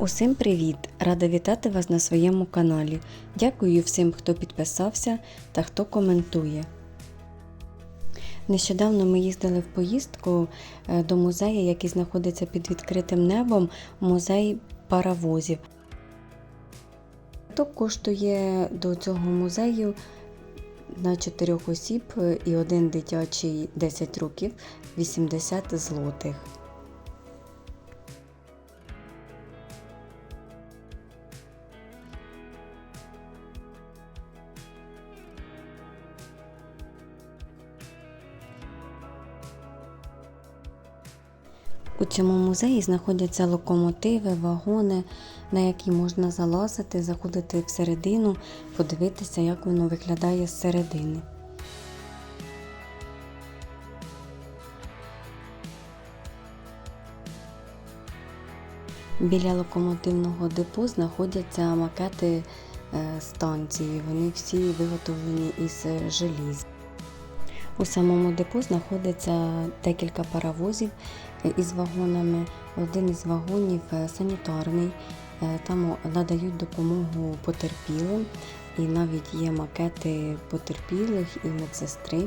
Усім привіт! Рада вітати вас на своєму каналі. Дякую всім, хто підписався та хто коментує. Нещодавно ми їздили в поїздку е, до музею, який знаходиться під відкритим небом, музей паровозів. Квиток коштує до цього музею на 4 осіб е, і один дитячий 10 років 80 злотих. У цьому музеї знаходяться локомотиви, вагони, на які можна залазити, заходити всередину, подивитися, як воно виглядає зсередини. Біля локомотивного депо знаходяться макети е, станції. Вони всі виготовлені із желіз. У самому депо знаходиться декілька паровозів із вагонами. Один із вагонів е, санітарний. Е, Там надають допомогу потерпілим, і навіть є макети потерпілих і медсестри.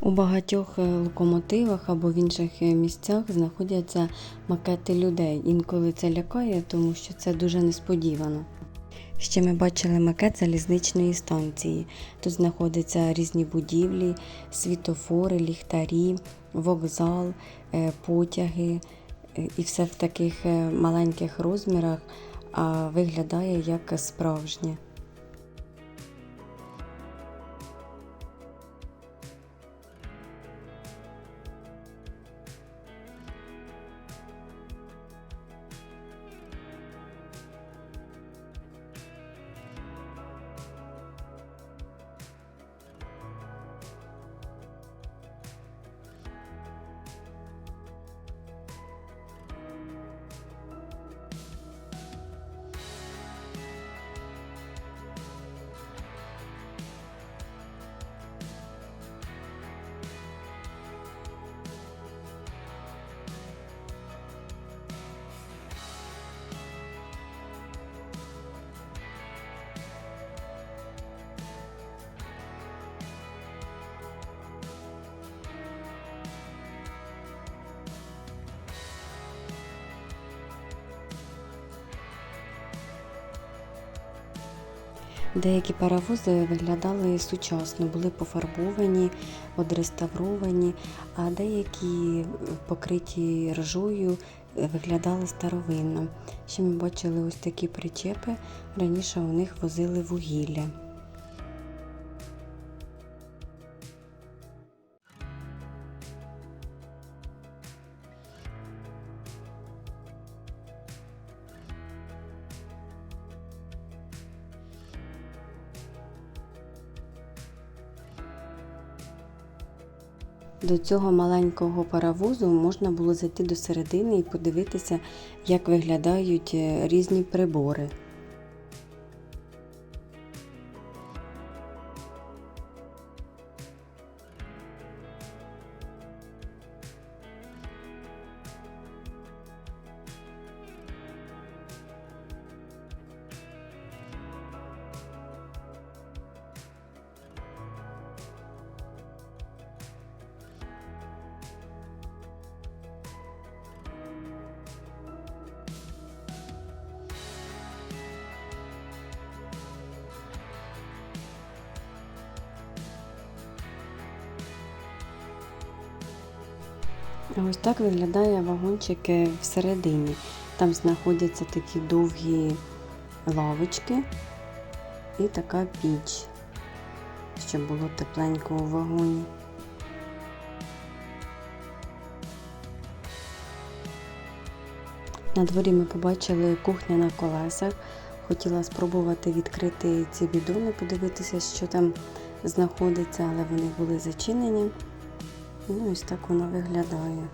У багатьох е, локомотивах або в інших е, місцях знаходяться макети людей. Інколи це лякає, тому що це дуже несподівано. Ще ми бачили макет залізничної станції. Тут знаходяться різні будівлі, світофори, ліхтарі, вокзал, е, потяги. І все в таких маленьких розмірах, а виглядає як справжнє. Деякі паровози виглядали сучасно, були пофарбовані, одреставровані, а деякі покриті ржою виглядали старовинно. Ще ми бачили ось такі причепи. Раніше у них возили вугілля. До цього маленького паровозу можна було зайти до середини і подивитися, як виглядають е, різні прибори. Ось так виглядає вагончик е, всередині. Там знаходяться такі довгі лавочки і така піч, щоб було тепленько у вагоні. На дворі ми побачили кухню на колесах. Хотіла спробувати відкрити ці бідони, подивитися, що там знаходиться, але вони були зачинені. Ну, ось так воно виглядає.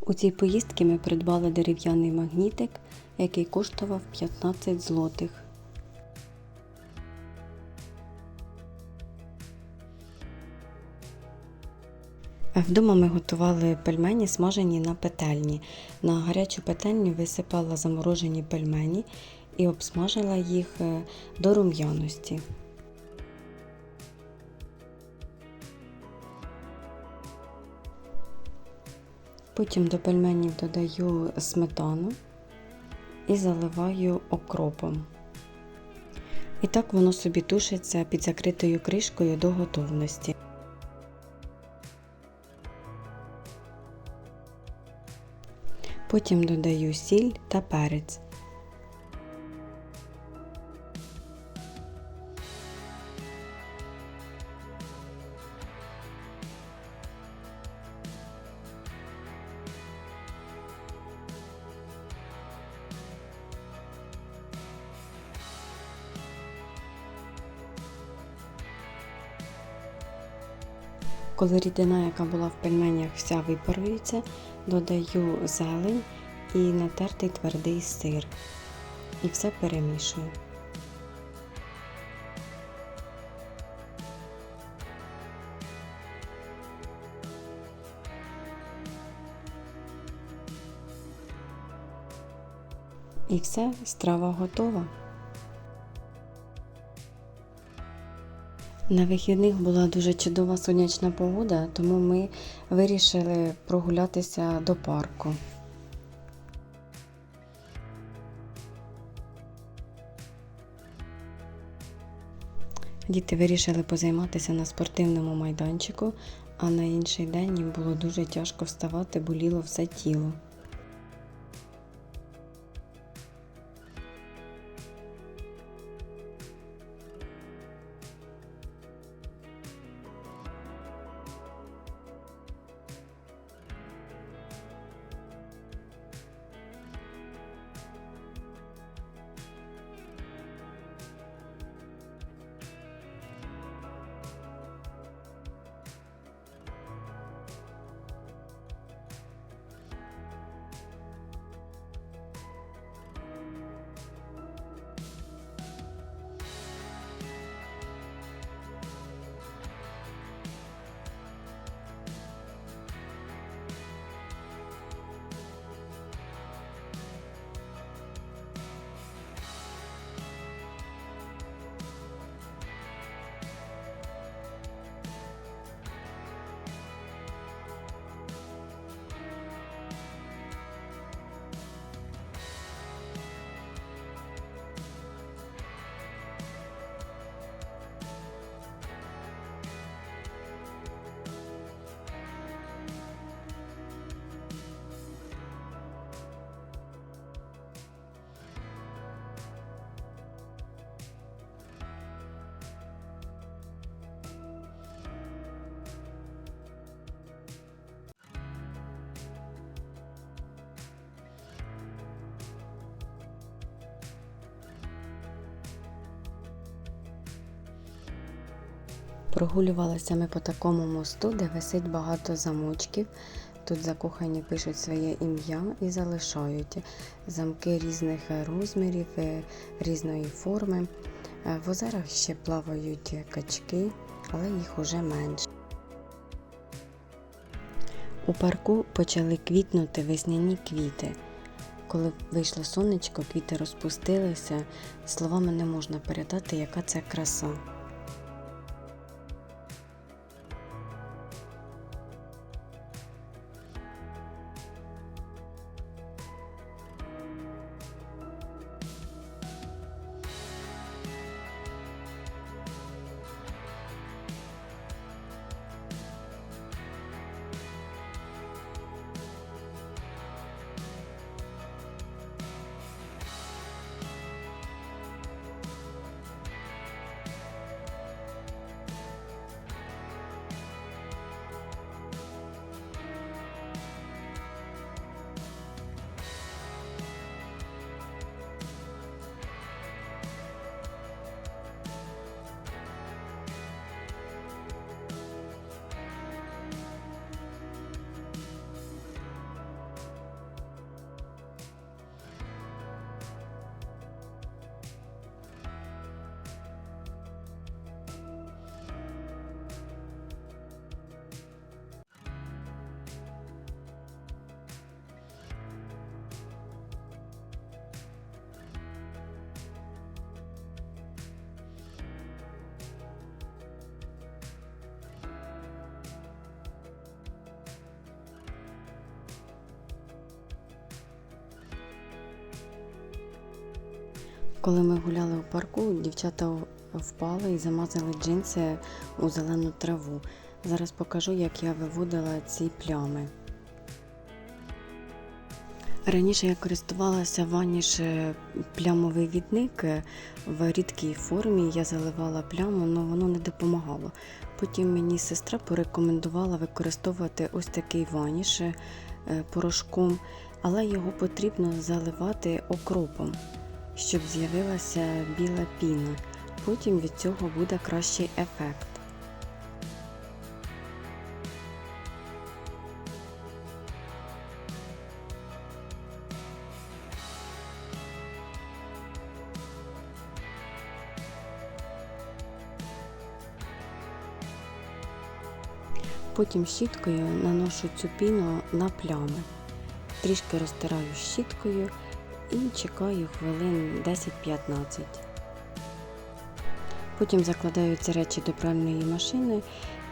У цій поїздці ми придбали дерев'яний магнітик, який коштував 15 злотих. Вдома ми готували пельмені, смажені на петельні. На гарячу петельню висипала заморожені пельмені і обсмажила їх е, до рум'яності. Потім до пельменів додаю сметану і заливаю окропом. І так воно собі тушиться під закритою кришкою до готовності. Потім додаю сіль та перець. Коли рідина, яка була в пельменях, вся випарується, додаю зелень і натертий твердий сир. І все перемішую. І все, страва готова. На вихідних була дуже чудова сонячна погода, тому ми вирішили прогулятися до парку. Діти вирішили позайматися на спортивному майданчику, а на інший день їм було дуже тяжко вставати, боліло все тіло. Прогулювалися ми по такому мосту, де висить багато замочків. Тут закохані пишуть своє ім'я і залишають замки різних розмірів, е, різної форми. Е, В озерах ще плавають качки, але їх уже менше. У парку почали квітнути весняні квіти. Коли вийшло сонечко, квіти розпустилися. Словами не можна передати, яка це краса. Коли ми гуляли у парку, дівчата впали і замазали джинси у зелену траву. Зараз покажу, як я виводила ці плями. Раніше я користувалася ваніш е, плямовий відник е, в рідкій формі. Я заливала пляму, але воно не допомагало. Потім мені сестра порекомендувала використовувати ось такий ваніш е, порошком, але його потрібно заливати окропом, щоб з'явилася біла піна. Потім від цього буде кращий ефект. Потім щіткою наношу цю піну на плями. Трішки розтираю щіткою і чекаю хвилин 10-15. Потім закладаю ці речі до пральної машини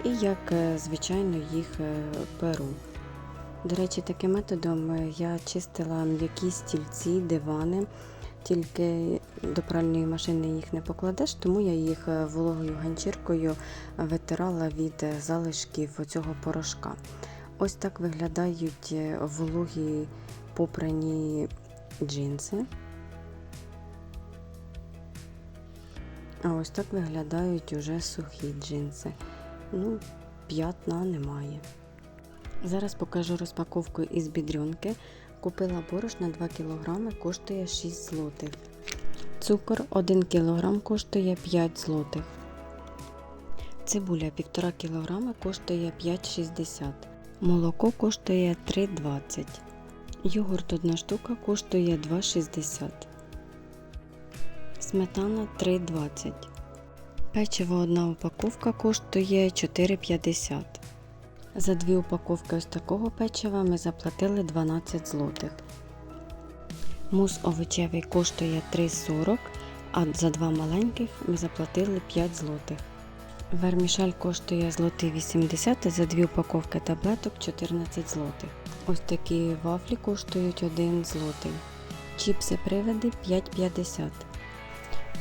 і, як е, звичайно, їх е, перу. До речі, таким методом е, я чистила м'які стільці, дивани, тільки до пральної машини їх не покладеш, тому я їх вологою ганчіркою витирала від залишків цього порошка. Ось так виглядають вологі попрані джинси. А ось так виглядають уже сухі джинси. Ну, п'ятна немає. Зараз покажу розпаковку із бідрюнки. Купила борошна 2 кг, коштує 6 злотих. Цукор 1 кг коштує 5 злотих. Цибуля 1,5 кг коштує 5,60. Молоко коштує 3,20. Йогурт 1 штука коштує 2,60. Сметана 3,20. Печиво одна упаковка коштує 4,50. За дві упаковки ось такого печива ми заплатили 12 злотих. Мус овочевий коштує 3,40, а за два маленьких ми заплатили 5 злотих. Вермішель коштує злотий 80, а за дві упаковки таблеток 14 злотих. Ось такі вафлі коштують 1 злотий. Чіпси привиди 5,50.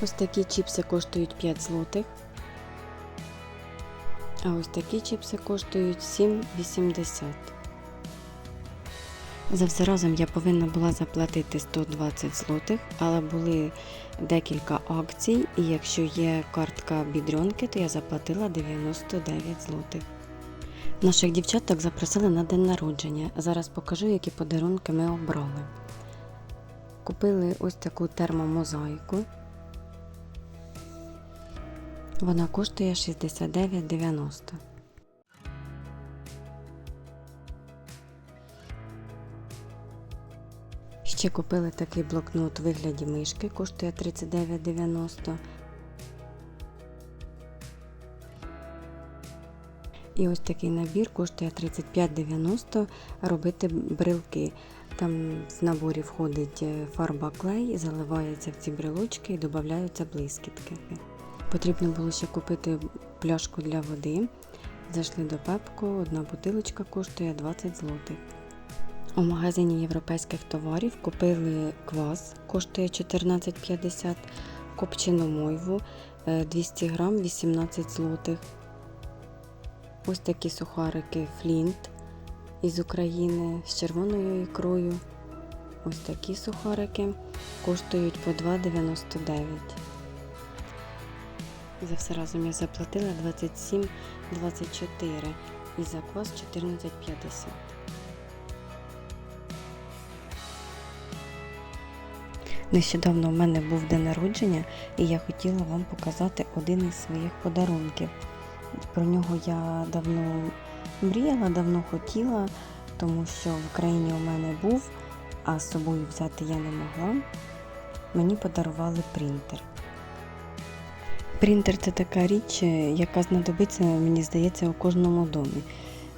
Ось такі чіпси коштують 5 злотих. А ось такі чіпси коштують 7,80. За все разом я повинна була заплатити 120 злотих, але були декілька акцій, і якщо є картка бідрьонки, то я заплатила 99 злотих. Наших дівчаток запросили на день народження. Зараз покажу, які подарунки ми обрали. Купили ось таку термомозаїку. Вона коштує 69,90. Ще купили такий блокнот у вигляді мишки, коштує 39,90. І ось такий набір коштує 35,90 робити брелки. Там в наборі входить е, фарба клей, заливається в ці брелочки і додаються блискітки. Потрібно було ще купити пляшку для води. Зайшли до Пепко, одна бутилочка коштує 20 злотих. У магазині європейських товарів купили квас, коштує 14,50, копчену мойву е, 200 грам 18 злотих. Ось такі сухарики Флінт із України з червоною ікрою. Ось такі сухарики коштують по 2,99. За все разом я заплатила 27,24 і за квас 14,50. Нещодавно в мене був день народження, і я хотіла вам показати один із своїх подарунків. Про нього я давно мріяла, давно хотіла, тому що в Україні у мене був, а з собою взяти я не могла. Мені подарували принтер. Принтер це така річ, яка знадобиться, мені здається, у кожному домі.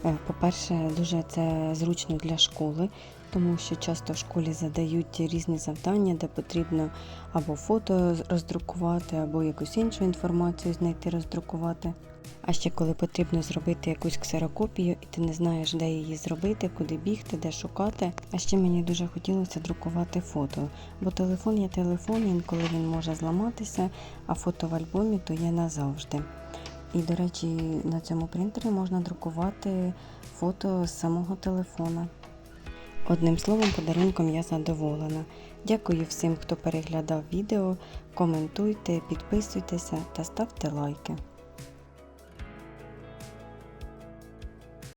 Е, По-перше, дуже це зручно для школи, тому що часто в школі задають різні завдання, де потрібно або фото роздрукувати, або якусь іншу інформацію знайти роздрукувати. А ще коли потрібно зробити якусь ксерокопію, і ти не знаєш, де її зробити, куди бігти, де шукати. А ще мені дуже хотілося друкувати фото, бо телефон є телефон, інколи він може зламатися, а фото в альбомі то є назавжди. І, до речі, на цьому принтері можна друкувати фото з самого телефона. Одним словом, подарунком я задоволена. Дякую всім, хто переглядав відео. Коментуйте, підписуйтеся та ставте лайки.